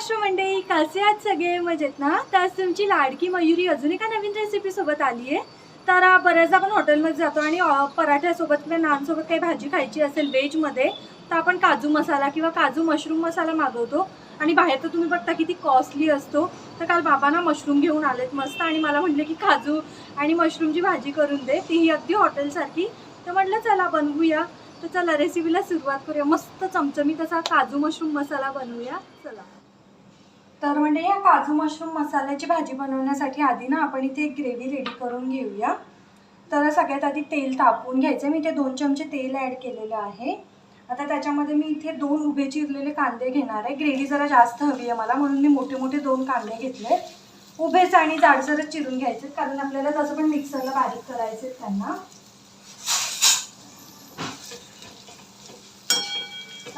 महाराष्ट्र मंडळी कसे आहेत सगळे? मजेत ना? तर आज तुमची लाडकी मयुरी अजून एका नवीन रेसिपीसोबत आली आहे. तर बऱ्याचदा आपण हॉटेलमध्ये जातो आणि पराठ्यासोबत किंवा नानसोबत काही भाजी खायची असेल व्हेजमध्ये तर आपण काजू मसाला किंवा काजू मशरूम मसाला मागवतो. आणि बाहेर तर तुम्ही बघता किती कॉस्टली असतो. तर काल बाबांना मशरूम घेऊन आलेत मस्त आणि मला म्हटले की काजू आणि मशरूमची भाजी करून दे तीही अगदी हॉटेलसारखी तर म्हटलं चला बनवूया. तर चला रेसिपीला सुरुवात करूया. मस्त चमचमीत असा काजू मशरूम मसाला बनवूया. चला. तर म्हणजे या काजू मशरूम मसाल्याची भाजी बनवण्यासाठी आधी ना आपण इथे एक ग्रेव्ही रेडी करून घेऊया. तर सगळ्यात आधी तेल तापवून घ्यायचं मी इथे दोन चमचे तेल ॲड केलेलं आहे. आता त्याच्यामध्ये मी इथे दोन उभे चिरलेले कांदे घेणार आहे. ग्रेव्ही जरा जास्त हवी आहे मला म्हणून मी मोठे मोठे दोन कांदे घेतले उभेच आणि जाडसरच चिरून घ्यायचे कारण आपल्याला तसं पण मिक्सरला बारीक करायचे त्यांना.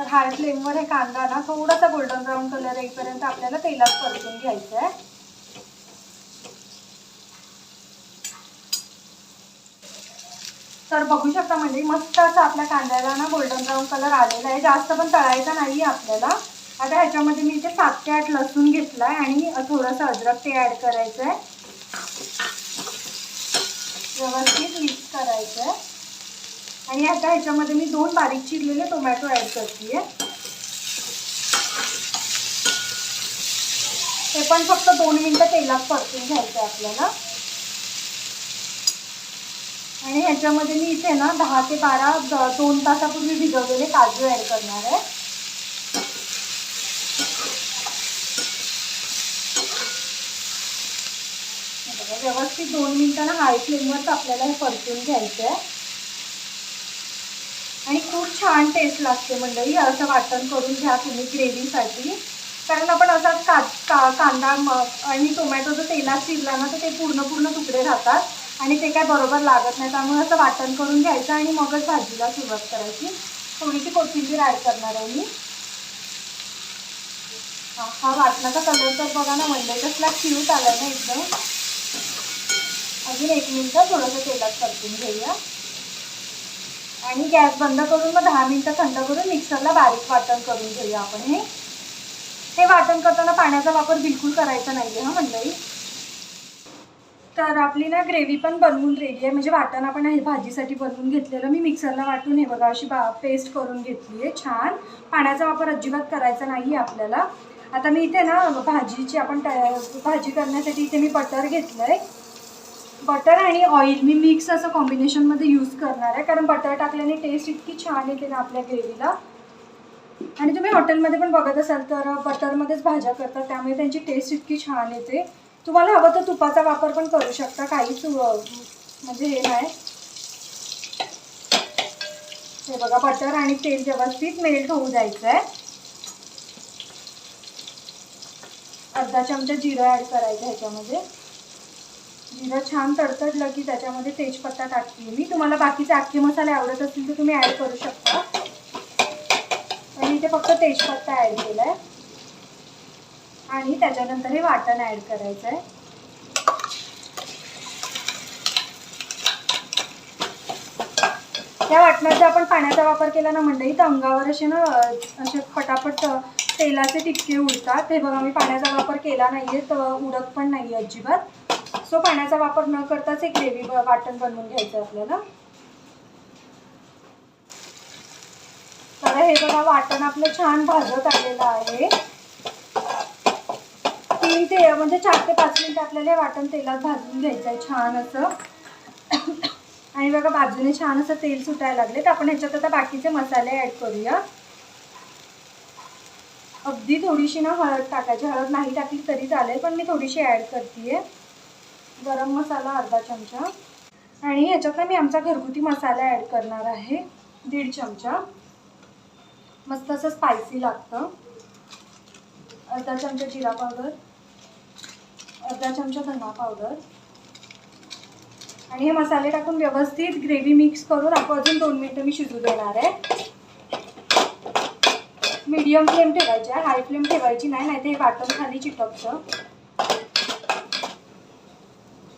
तर हाय फ्लेमवर हे कांदा ना थोडासा गोल्डन ब्राऊन कलर येईपर्यंत आपल्याला तेलात परतून घ्यायचं आहे तर बघू शकता म्हणजे मस्त असं आपल्या कांद्याला ना गोल्डन ब्राऊन कलर आलेला आहे. जास्त पण तळायचा नाही आहे आपल्याला. आता ह्याच्यामध्ये मी इथे सात ते आठ लसूण घेतला आहे आणि थोडंसं अद्रक ते ॲड करायचं आहे व्यवस्थित मिक्स करायचं आहे आणि आता ह्याच्यामध्ये मी दोन बारीक चिरलेले टोमॅटो ॲड करते ते पण फक्त दोन मिनटं तेलात परतून घ्यायचं आहे आपल्याला. आणि ह्याच्यामध्ये मी इथे ना दहा ते बारा दोन तासापूर्वी भिजवलेले काजू ॲड करणार आहे. व्यवस्थित दोन मिनिटांना हाय फ्लेमवरच आपल्याला हे परतून घ्यायचं आहे आणि खूप छान टेस्ट लागते मंडळी असं वाटण करून घ्या तुम्ही ग्रेव्हीसाठी कारण आपण असाच का का कांदा आणि टोमॅटो जर तेलात शिरला ना तर ते पूर्ण पूर्ण तुकडे राहतात. आणि ते काय बरोबर लागत नाही त्यामुळे असं वाटण करून घ्यायचं आणि मगच भाजीला सुरुवात करायची. थोडीशी कोथिंबीर ॲड करणार आहे मी. हा हा वाटणाचा कलर तर बघा ना मंडळी कसला क्यूट आला ना एकदम. अजून एक मिनटं थोडंसं तेलात परतून घेऊया. आणि गॅस बंद करून मग दहा मिनटं थंड करून मिक्सरला बारीक वाटण करून घेऊया आपण हे. हे वाटण करताना पाण्याचा वापर बिलकुल करायचा नाही आहे हा मंडळी. तर आपली ना ग्रेव्ही पण बनवून रेडी आहे. म्हणजे वाटण आपण हे भाजीसाठी बनवून घेतलेलं. मी मिक्सरला वाटून हे बघा अशी बा पेस्ट करून घेतली आहे छान. पाण्याचा वापर अजिबात करायचा नाही आहे आपल्याला. आता मी इथे ना भाजीची आपण भाजी करण्यासाठी इथे मी बटर घेतलं आहे बटर आणि ऑइल मी मिक्स असं कॉम्बिनेशनमध्ये यूज करणार आहे. कारण बटर टाकल्याने टेस्ट इतकी छान येते ना आपल्या ग्रेव्हीला आणि तुम्ही हॉटेलमध्ये पण बघत असाल तर बटरमध्येच भाज्या करतात. त्यामुळे त्यांची टेस्ट इतकी छान येते. तुम्हाला हवं तर तुपाचा वापर पण करू शकता. काहीच अं, म्हणजे हे नाही. हे बघा बटर आणि तेल व्यवस्थित मेल्ट होऊ द्यायचं आहे अर्धा चमचा जिरं ॲड करायचं ह्याच्यामध्ये. जिरं छान तडतडलं की त्याच्यामध्ये तेजपत्ता टाकते मी. तुम्हाला बाकीचे अख्खे मसाले आवडत असतील तर तुम्ही ॲड करू शकता. आणि इथे फक्त तेजपत्ता ॲड केला आहे आणि त्याच्यानंतर हे वाटण ॲड करायचं आहे त्या वाटणाचा आपण पाण्याचा वापर केला ना मंडळी तर अंगावर असे ना असे फटाफट तेलाचे टिपके उडतात. हे बघा मी पाण्याचा वापर केला नाही आहे तर उडत पण नाही अजिबात. सो पाण्याचा वापर न करताच एक ग्रेव्ही वाटण बनवून घ्यायचं आहे आपल्याला. तर हे बघा वाटण आपलं छान भाजत आलेलं आहे. तीन ते म्हणजे चार ते पाच मिनिट आपल्याला हे वाटण तेलात भाजून घ्यायचं आहे छान असं. आणि बघा बाजूने छान असं तेल सुटायला लागले तर आपण ह्याच्यात आता बाकीचे मसाले ॲड करूया. अगदी थोडीशी ना हळद टाकायची. हळद नाही टाकली तरी चालेल पण मी थोडीशी ॲड करते गरम मसाला अर्धा चमचा. आणि ह्याच्यात मी आमचा घरगुती मसाला ॲड करणार आहे दीड चमचा. मस्त असं स्पायसी लागतं. अर्धा चमचा जिरा पावडर अर्धा चमचा धना पावडर आणि हे मसाले टाकून व्यवस्थित ग्रेव्ही मिक्स करून आपण अजून दोन मिनटं मी शिजू देणार आहे. मीडियम फ्लेम ठेवायची आहे हाय फ्लेम ठेवायची नाही नाही ते वाटण खाली चिटकचं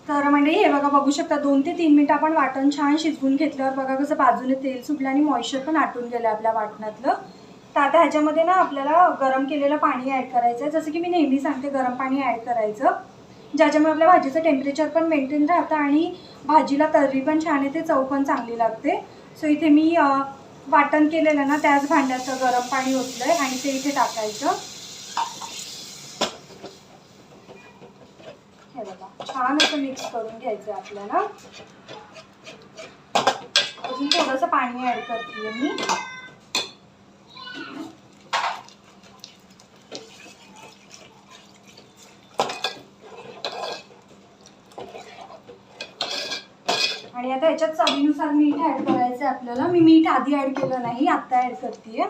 तर म्हणजे हे बघा बघू शकता दोन ते तीन मिनिटं आपण वाटण छान शिजवून घेतल्यावर बघा कसं बाजूने तेल सुटलं आणि मॉइश्चर पण आटून गेलं आपल्या वाटणातलं. तर आता ह्याच्यामध्ये ना आपल्याला गरम केलेलं पाणी ॲड करायचं आहे जसं की मी नेहमी सांगते गरम पाणी ॲड करायचं. ज्याच्यामुळे आपल्या भाजीचं टेम्परेचर पण मेंटेन राहतं आणि भाजीला तर्री पण छान येते चव पण चांगली लागते. सो इथे मी वाटण केलेलं ना त्याच भांड्याचं गरम पाणी ओतलं आहे आणि ते इथे टाकायचं हे बघा छान असं मिक्स करून घ्यायचं आपल्याला. अजून थोडंसं पाणी ॲड करते मी. आणि आता ह्याच्यात चवीनुसार मीठ ॲड करायचं आहे आपल्याला. मी मीठ आधी ॲड केलं नाही आत्ता ॲड करते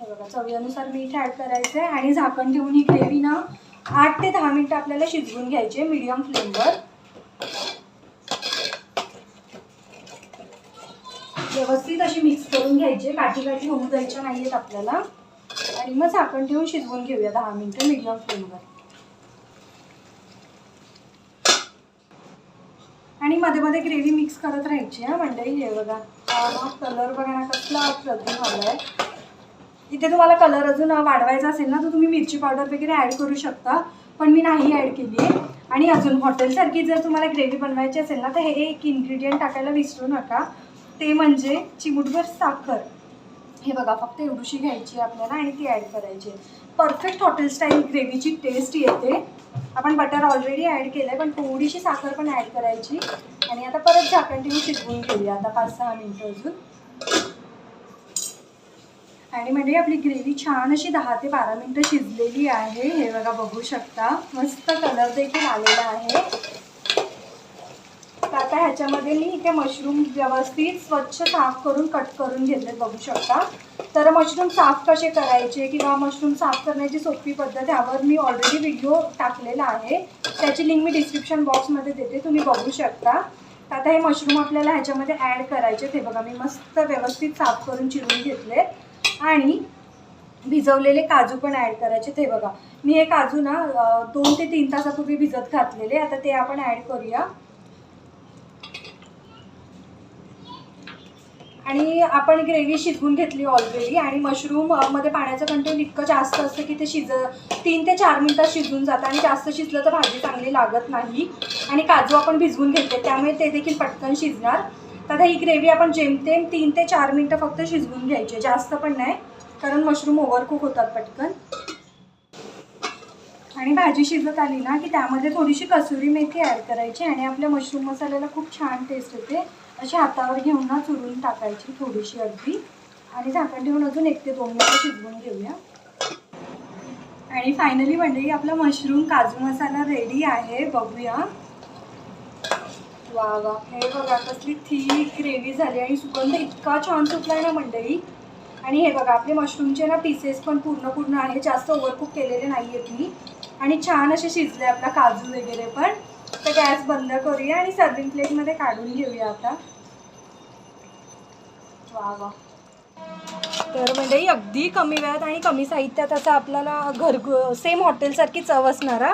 बघा चवीनुसार मीठ ॲड करायचं आहे आणि झाकण ठेवून ही ग्रेव्ही ना आठ ते दहा मिनटं आपल्याला शिजवून घ्यायचे मीडियम फ्लेमवर व्यवस्थित अशी मिक्स करून घ्यायची. काठी काठी होऊ द्यायच्या नाही आहेत आपल्याला. आणि मग झाकण ठेवून शिजवून घेऊया दहा मिनटं मीडियम फ्लेमवर आणि मध्ये मध्ये ग्रेव्ही मिक्स करत राहायची हा. मंडळी हे बघा. कलर बघा ना कसला आला आलाय. इथे तुम्हाला कलर अजून वाढवायचा असेल ना तर तुम्ही मिरची पावडर वगैरे ॲड करू शकता. पण मी नाही ॲड केली आहे. आणि अजून हॉटेलसारखी जर तुम्हाला ग्रेव्ही बनवायची असेल ना तर हे एक इन्ग्रेडियंट टाकायला विसरू नका. ते म्हणजे चिमूटभर साखर. हे बघा फक्त एवढीशी घ्यायची आहे आपल्याला आणि ती ॲड करायची आहे. परफेक्ट हॉटेल स्टाईल ग्रेव्हीची टेस्ट येते. आपण बटर ऑलरेडी ॲड केलं आहे पण थोडीशी साखर पण ॲड करायची. आणि आता परत झाकण ठेवून शिजवून घेऊया. आता पाच सहा मिनटं अजून. आणि म्हणजे आपली ग्रेव्ही छान अशी दहा ते बारा मिनटं शिजलेली आहे. हे बघा बघू शकता. मस्त कलर देखील आलेला आहे. आता ह्याच्यामध्ये मी इथे मशरूम व्यवस्थित स्वच्छ साफ करून कट करून घेतले बघू शकता. तर मशरूम साफ कसे करायचे किंवा मशरूम साफ करण्याची सोपी पद्धत यावर मी ऑलरेडी व्हिडिओ टाकलेला आहे. त्याची लिंक मी डिस्क्रिप्शन बॉक्समध्ये देते तुम्ही बघू शकता. आता हे मशरूम आपल्याला ह्याच्यामध्ये ॲड करायचे ते बघा मी मस्त व्यवस्थित साफ करून चिरून घेतले आणि भिजवलेले काजू पण ॲड करायचे. ते बघा मी हे काजू ना दोन ते तीन तासापूर्वी भिजत घातलेले. आता ते आपण ॲड करूया. आणि आपण ग्रेव्ही शिजवून घेतली ऑलरेडी आणि मशरूममध्ये पाण्याचं कंटेंट इतकं जास्त असतं की ते शिज तीन ते चार मिनटात शिजून जातं. आणि जास्त शिजलं तर भाजी चांगली लागत नाही. आणि काजू आपण भिजवून घेतले त्यामुळे ते देखील पटकन शिजणार. तर आता ही ग्रेव्ही आपण जेमतेम तीन ते चार मिनटं फक्त शिजवून घ्यायची जास्त पण नाही कारण मशरूम ओव्हरकुक होतात पटकन. आणि भाजी शिजत आली ना की त्यामध्ये थोडीशी कसुरी मेथी ॲड करायची आणि आपल्या मशरूम मसाल्याला खूप छान टेस्ट येते. अशी हातावर घेऊन ना चुरून टाकायची थोडीशी अगदी. आणि झाकण ठेवून अजून एक ते दोन मिनिटं शिजवून घेऊया. आणि फायनली म्हणजे आपला मशरूम काजू मसाला रेडी आहे. बघूया. वा वा. हे बघा कसली थिक ग्रेव्ही झाली आणि सुगंध इतका छान सुटलाय ना मंडळी. आणि हे बघा आपले मशरूमचे ना पीसेस पण पूर्ण पूर्ण आहे. जास्त ओव्हरकुक केलेले नाही आहेत मी आणि छान असे शिजले आपला काजू वगैरे पण. तर गॅस बंद करूया आणि सर्विंग प्लेटमध्ये काढून घेऊया आता. वा वा. तर म्हणजे अगदी कमी वेळात आणि कमी साहित्यात असं आपल्याला घरगु सेम हॉटेलसारखी चव असणारा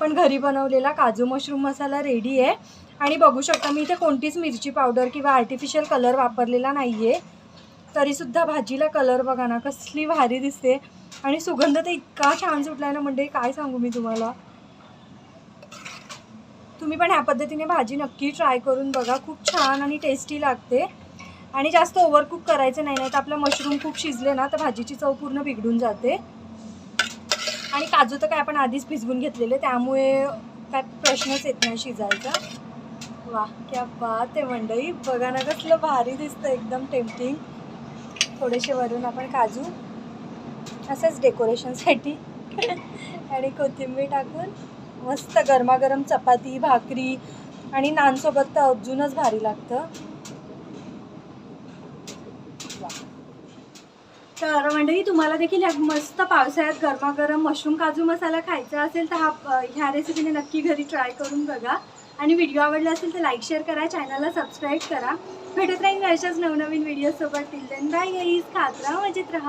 पण घरी बनवलेला काजू मशरूम मसाला रेडी आहे. आणि बघू शकता मी इथे कोणतीच मिरची पावडर किंवा आर्टिफिशियल कलर वापरलेला नाही आहे तरीसुद्धा भाजीला कलर बघा ना कसली भारी दिसते. आणि सुगंध तर इतका छान सुटला ना म्हणजे काय सांगू मी तुम्हाला. तुम्ही पण ह्या पद्धतीने भाजी नक्की ट्राय करून बघा खूप छान आणि टेस्टी लागते. आणि जास्त ओव्हरकुक करायचं नाही नाही तर आपलं मशरूम खूप शिजले ना तर भाजीची चव पूर्ण बिघडून जाते. आणि काजू तर काय आपण आधीच भिजवून घेतलेले त्यामुळे काय प्रश्नच येत नाही शिजायचा. वा क्या बात आहे मंडई बघा ना कसलं भारी दिसतं एकदम टेम्पटिंग थोडेसे वरून आपण काजू असंच डेकोरेशनसाठी आणि कोथिंबीर टाकून मस्त गरमागरम चपाती भाकरी आणि नानसोबत तर अजूनच भारी लागतं. वा. तर मंडळी तुम्हाला देखील ह्या मस्त पावसाळ्यात गरमागरम मशरूम काजू मसाला खायचा असेल तर हा ह्या रेसिपीने नक्की घरी ट्राय करून बघा. आणि व्हिडिओ आवडला असेल तर लाईक शेअर करा. चॅनलला सबस्क्राईब करा. भेटत राहील अशाच नवनवीन व्हिडिओसोबत टिल देन बाय गाईज खात राहा मजेत राहा.